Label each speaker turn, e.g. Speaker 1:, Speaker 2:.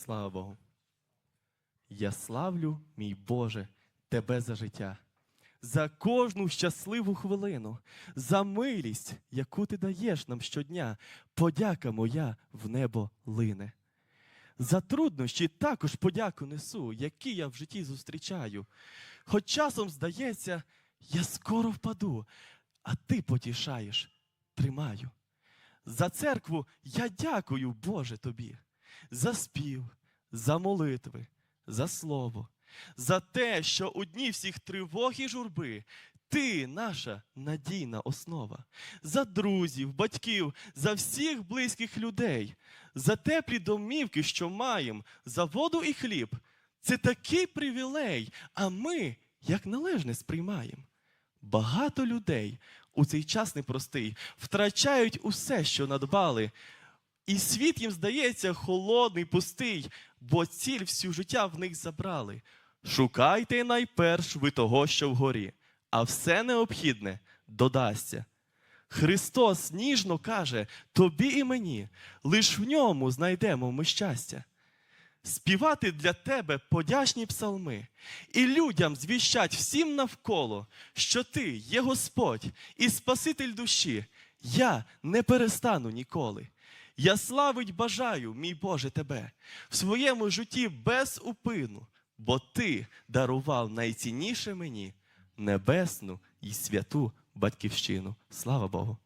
Speaker 1: Слава Богу. Я славлю, мій Боже, Тебе за життя, за кожну щасливу хвилину, за милість, яку ти даєш нам щодня. Подяка моя в небо лине. За труднощі також подяку несу, які я в житті зустрічаю. Хоч часом здається, я скоро впаду, а ти потішаєш, тримаю. За церкву я дякую, Боже, тобі, за спів, за молитви, за слово, за те, що у дні всіх тривог і журби ти наша надійна основа, за друзів, батьків, за всіх близьких людей, за теплі домівки, що маєм, за воду і хліб. Це такий привілей, а ми як належне сприймаємо. Багато людей у цей час непростий втрачають усе, що надбали, і світ їм здається холодний, пустий, бо ціль всю життя в них забрали. Шукайте найперш ви того, що вгорі, а все необхідне додасться. Христос ніжно каже тобі і мені, лиш в ньому знайдемо ми щастя. Співати для тебе подячні псалми, і людям звіщать всім навколо, що ти є Господь і Спаситель душі. Я не перестану ніколи. Я славить бажаю, мій Боже, тебе в своєму житті без упину, бо ти дарував найцінніше мені небесну і святу батьківщину. Слава Богу!